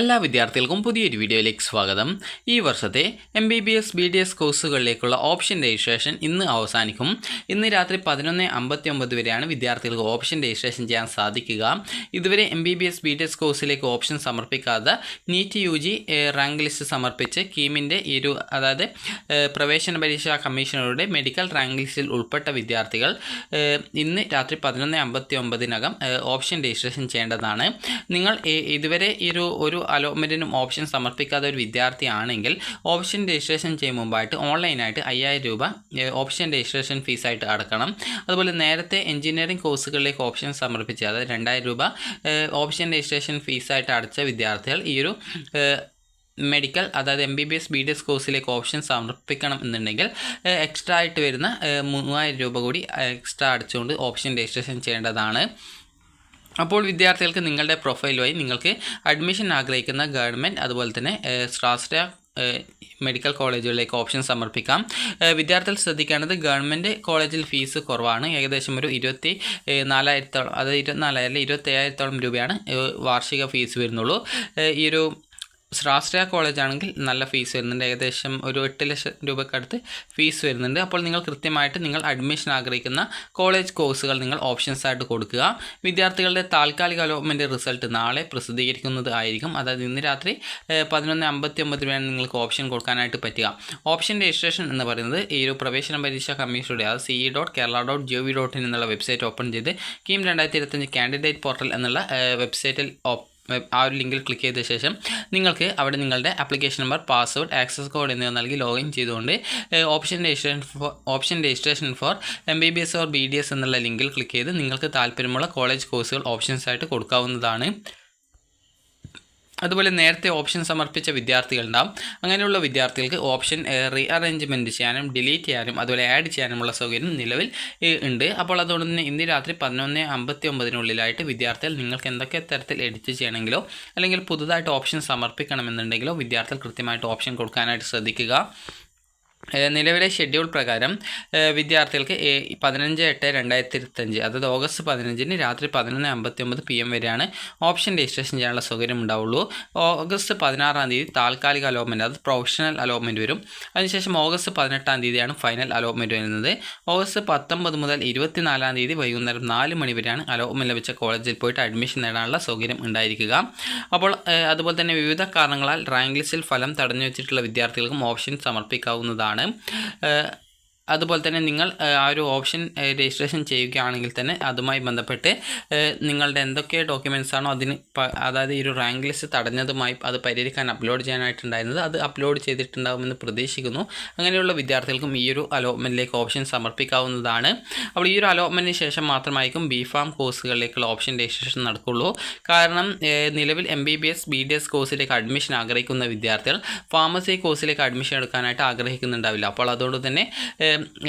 എല്ലാ വിദ്യാർത്ഥികൾക്കും പുതിയൊരു വീഡിയോയിലേക്ക് സ്വാഗതം. ഈ വർഷത്തെ M B B S B D S കോഴ്സുകളിലേക്കുള്ള option registration ഇന്ന് അവസാനിക്കും. ഇന്ന് രാത്രി പതിനൊന്ന് അമ്പത്തി ഒമ്പത് വരെയാണ് വിദ്യാർത്ഥികൾക്ക് ഓപ്ഷൻ രജിസ്ട്രേഷൻ ചെയ്യാൻ സാധിക്കുക. ഇതുവരെ M B B S B D S കോഴ്സിലേക്ക് option സമർപ്പിക്കാതെ NEET U G rank list സമർപ്പിച്ച് കീമിന്റെ ഇരു അതായത് പ്രവേശന പരീക്ഷാ കമ്മീഷണറുടെ മെഡിക്കൽ റാങ്ക് ലിസ്റ്റിൽ ഉൾപ്പെട്ട വിദ്യാർത്ഥികൾ ഇന്ന് രാത്രി പതിനൊന്ന് അമ്പത്തി ഒമ്പതിനകം ഓപ്ഷൻ രജിസ്ട്രേഷൻ ചെയ്യേണ്ടതാണ്. നിങ്ങൾ ഇതുവരെ ഈ ഒരു ഒരു അലോട്ട്മെന്റിനും ഓപ്ഷൻ സമർപ്പിക്കാത്ത ഒരു വിദ്യാർത്ഥിയാണെങ്കിൽ ഓപ്ഷൻ രജിസ്ട്രേഷൻ ചെയ്യും മുമ്പായിട്ട് ഓൺലൈനായിട്ട് അയ്യായിരം രൂപ ഓപ്ഷൻ രജിസ്ട്രേഷൻ ഫീസായിട്ട് അടക്കണം. അതുപോലെ നേരത്തെ എഞ്ചിനീയറിംഗ് കോഴ്സുകളിലേക്ക് ഓപ്ഷൻ സമർപ്പിച്ച അതായത് രണ്ടായിരം രൂപ ഓപ്ഷൻ രജിസ്ട്രേഷൻ ഫീസായിട്ട് അടച്ച വിദ്യാർത്ഥികൾ ഈ ഒരു മെഡിക്കൽ അതായത് M B B S B D S കോഴ്സിലേക്ക് ഓപ്ഷൻ സമർപ്പിക്കണം എന്നുണ്ടെങ്കിൽ എക്സ്ട്രാ ആയിട്ട് വരുന്ന മൂവായിരം രൂപ കൂടി എക്സ്ട്രാ അടിച്ചുകൊണ്ട് ഓപ്ഷൻ രജിസ്ട്രേഷൻ ചെയ്യേണ്ടതാണ്. അപ്പോൾ വിദ്യാർത്ഥികൾക്ക് നിങ്ങളുടെ പ്രൊഫൈൽ വഴി നിങ്ങൾക്ക് അഡ്മിഷൻ ആഗ്രഹിക്കുന്ന ഗവൺമെന്റ് അതുപോലെ തന്നെ സ്രാസ്ട്ര മെഡിക്കൽ കോളേജുകളിലേക്ക് ഓപ്ഷൻ സമർപ്പിക്കാം. വിദ്യാർത്ഥികൾ ശ്രദ്ധിക്കേണ്ടത് ഗവൺമെന്റ് കോളേജിൽ ഫീസ് കുറവാണ്. ഏകദേശം ഒരു ഇരുപത്തി നാലായിരത്തോളം അതായത് ഇരുപത്തിനാലായിരം ഇരുപത്തി രൂപയാണ് വാർഷിക ഫീസ് വരുന്നുള്ളൂ. ഈ ഒരു സ്വാശ്രയ കോളേജ് ആണെങ്കിൽ നല്ല ഫീസ് വരുന്നുണ്ട്. ഏകദേശം ഒരു എട്ട് ലക്ഷം രൂപക്കടുത്ത് ഫീസ് വരുന്നുണ്ട്. അപ്പോൾ നിങ്ങൾ കൃത്യമായിട്ട് നിങ്ങൾ അഡ്മിഷൻ ആഗ്രഹിക്കുന്ന കോളേജ് കോഴ്സുകൾ നിങ്ങൾ ഓപ്ഷൻസ് ആയിട്ട് കൊടുക്കുക. വിദ്യാർത്ഥികളുടെ താൽക്കാലിക അലോട്ട്മെന്റ് റിസൾട്ട് നാളെ പ്രസിദ്ധീകരിക്കുന്നത് ആയിരിക്കും. അതായത് ഇന്ന് രാത്രി പതിനൊന്ന് അമ്പത്തി ഒമ്പത് രൂപയാണ് നിങ്ങൾക്ക് ഓപ്ഷൻ കൊടുക്കാനായിട്ട് പറ്റുക. ഓപ്ഷൻ രജിസ്ട്രേഷൻ എന്ന് പറയുന്നത് ഈ ഒരു പ്രവേശന പരീക്ഷാ കമ്മീഷനുടെ അതായത് C E dot Kerala dot G V dot in എന്നുള്ള വെബ്സൈറ്റ് ഓപ്പൺ ചെയ്ത് കീം രണ്ടായിരത്തി ഇരുപത്തഞ്ച് കാൻഡിഡേറ്റ് പോർട്ടൽ എന്നുള്ള വെബ്സൈറ്റിൽ വെബ് ആ ഒരു ലിങ്കിൽ ക്ലിക്ക് ചെയ്ത ശേഷം നിങ്ങൾക്ക് അവിടെ നിങ്ങളുടെ application number password access code എന്നിവ നൽകി ലോഗിൻ ചെയ്തുകൊണ്ട് option registration for option registration for M B B S or B D S എന്നുള്ള ലിങ്കിൽ ക്ലിക്ക് ചെയ്ത് നിങ്ങൾക്ക് താല്പര്യമുള്ള കോളേജ് കോഴ്സുകൾ ഓപ്ഷൻസ് ആയിട്ട് കൊടുക്കാവുന്നതാണ്. അതുപോലെ നേരത്തെ ഓപ്ഷൻ സമർപ്പിച്ച വിദ്യാർത്ഥികളുണ്ടാവും. അങ്ങനെയുള്ള വിദ്യാർത്ഥികൾക്ക് ഓപ്ഷൻ റീ അറേഞ്ച്മെന്റ് ചെയ്യാനും ഡിലീറ്റ് ചെയ്യാനും അതുപോലെ ആഡ് ചെയ്യാനുമുള്ള സൗകര്യം നിലവിൽ ഉണ്ട്. അപ്പോൾ അതുകൊണ്ട് തന്നെ ഇന്ന് രാത്രി പതിനൊന്ന് അമ്പത്തി ഒമ്പതിനുള്ളിലായിട്ട് വിദ്യാർത്ഥികൾ നിങ്ങൾക്ക് എന്തൊക്കെ തരത്തിൽ എഡിറ്റ് ചെയ്യണമെങ്കിലോ അല്ലെങ്കിൽ പുതുതായിട്ട് ഓപ്ഷൻ സമർപ്പിക്കണമെന്നുണ്ടെങ്കിലോ വിദ്യാർത്ഥികൾ കൃത്യമായിട്ട് ഓപ്ഷൻ കൊടുക്കാനായിട്ട് ശ്രദ്ധിക്കുക. നിലവിലെ ഷെഡ്യൂൾ പ്രകാരം വിദ്യാർത്ഥികൾക്ക് പതിനഞ്ച് എട്ട് രണ്ടായിരത്തി ഇരുപത്തഞ്ച് അതായത് ഓഗസ്റ്റ് പതിനഞ്ചിന് രാത്രി പതിനൊന്ന് അമ്പത്തി ഒമ്പത് പി എം വരെയാണ് ഓപ്ഷൻ രജിസ്ട്രേഷൻ ചെയ്യാനുള്ള സൗകര്യം ഉണ്ടാവുള്ളൂ. ഓഗസ്റ്റ് പതിനാറാം തീയതി താൽക്കാലിക അലോട്ട്മെന്റ് അത് പ്രൊഫഷണൽ അലോട്ട്മെന്റ് വരും. അതിനുശേഷം ഓഗസ്റ്റ് പതിനെട്ടാം തീയതിയാണ് ഫൈനൽ അലോട്ട്മെന്റ് വരുന്നത്. ഓഗസ്റ്റ് പത്തൊമ്പത് മുതൽ ഇരുപത്തിനാലാം തീയതി വൈകുന്നേരം നാല് മണി വരെയാണ് അലോട്ട്മെന്റ് ലഭിച്ച കോളേജിൽ പോയിട്ട് അഡ്മിഷൻ നേടാനുള്ള സൗകര്യം ഉണ്ടായിരിക്കുക. അപ്പോൾ അതുപോലെ തന്നെ വിവിധ കാരണങ്ങളാൽ റാങ്ക് ലിസ്റ്റിൽ ഫലം തടഞ്ഞു വെച്ചിട്ടുള്ള വിദ്യാർത്ഥികൾക്കും ഓപ്ഷൻ സമർപ്പിക്കാവുന്നതാണ്. ആണ് അതുപോലെ തന്നെ നിങ്ങൾ ആ ഒരു ഓപ്ഷൻ രജിസ്ട്രേഷൻ ചെയ്യുകയാണെങ്കിൽ തന്നെ അതുമായി ബന്ധപ്പെട്ട് നിങ്ങളുടെ എന്തൊക്കെ ഡോക്യുമെന്റ്സ് ആണോ അതിന് അതായത് ഈ ഒരു റാങ്ക് ലിസ്റ്റ് തടഞ്ഞതുമായി അത് പരിഹരിക്കാൻ അപ്ലോഡ് ചെയ്യാനായിട്ടുണ്ടായിരുന്നത് അത് അപ്ലോഡ് ചെയ്തിട്ടുണ്ടാകുമെന്ന് പ്രതീക്ഷിക്കുന്നു. അങ്ങനെയുള്ള വിദ്യാർത്ഥികൾക്കും ഈ ഒരു അലോട്ട്മെന്റിലേക്ക് ഓപ്ഷൻ സമർപ്പിക്കാവുന്നതാണ്. അപ്പോൾ ഈ ഒരു അലോട്ട്മെന്റിന് ശേഷം മാത്രമായിരിക്കും ബി ഫാം കോഴ്സുകളിലേക്കുള്ള ഓപ്ഷൻ രജിസ്ട്രേഷൻ നടക്കുള്ളൂ. കാരണം നിലവിൽ M B B S B D S കോഴ്സിലേക്ക് അഡ്മിഷൻ ആഗ്രഹിക്കുന്ന വിദ്യാർത്ഥികൾ ഫാർമസി കോഴ്സിലേക്ക് അഡ്മിഷൻ എടുക്കാനായിട്ട് ആഗ്രഹിക്കുന്നുണ്ടാവില്ല. അപ്പോൾ അതുകൊണ്ട് തന്നെ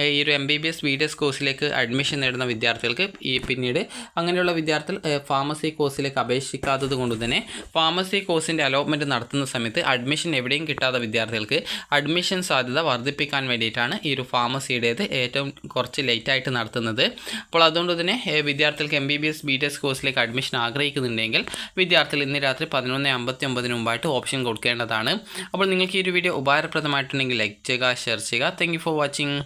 ഈ ഒരു M B B S B D S കോഴ്സിലേക്ക് അഡ്മിഷൻ നേടുന്ന വിദ്യാർത്ഥികൾക്ക് ഈ പിന്നീട് അങ്ങനെയുള്ള വിദ്യാർത്ഥികൾ ഫാർമസി കോഴ്സിലേക്ക് അപേക്ഷിക്കാത്തത് കൊണ്ട് തന്നെ ഫാർമസി കോഴ്സിന്റെ അലോട്ട്മെന്റ് നടത്തുന്ന സമയത്ത് അഡ്മിഷൻ എവിടെയും കിട്ടാത്ത വിദ്യാർത്ഥികൾക്ക് അഡ്മിഷൻ സാധ്യത വർദ്ധിപ്പിക്കാൻ വേണ്ടിയിട്ടാണ് ഈ ഒരു ഫാർമസിയുടേത് ഏറ്റവും കുറച്ച് ലേറ്റായിട്ട് നടത്തുന്നത്. അപ്പോൾ അതുകൊണ്ട് തന്നെ വിദ്യാർത്ഥികൾക്ക് M B B S B D S കോഴ്സിലേക്ക് അഡ്മിഷൻ ആഗ്രഹിക്കുന്നുണ്ടെങ്കിൽ വിദ്യാർത്ഥികൾ ഇന്ന് രാത്രി പതിനൊന്ന് അമ്പത്തി ഒമ്പതിന് മുമ്പായിട്ട് ഓപ്ഷൻ കൊടുക്കേണ്ടതാണ്. അപ്പോൾ നിങ്ങൾക്ക് ഈ ഒരു വീഡിയോ ഉപകാരപ്രദമായിട്ടുണ്ടെങ്കിൽ ലൈക്ക് ചെയ്യുക ഷെയർ ചെയ്യുക. Thank for watching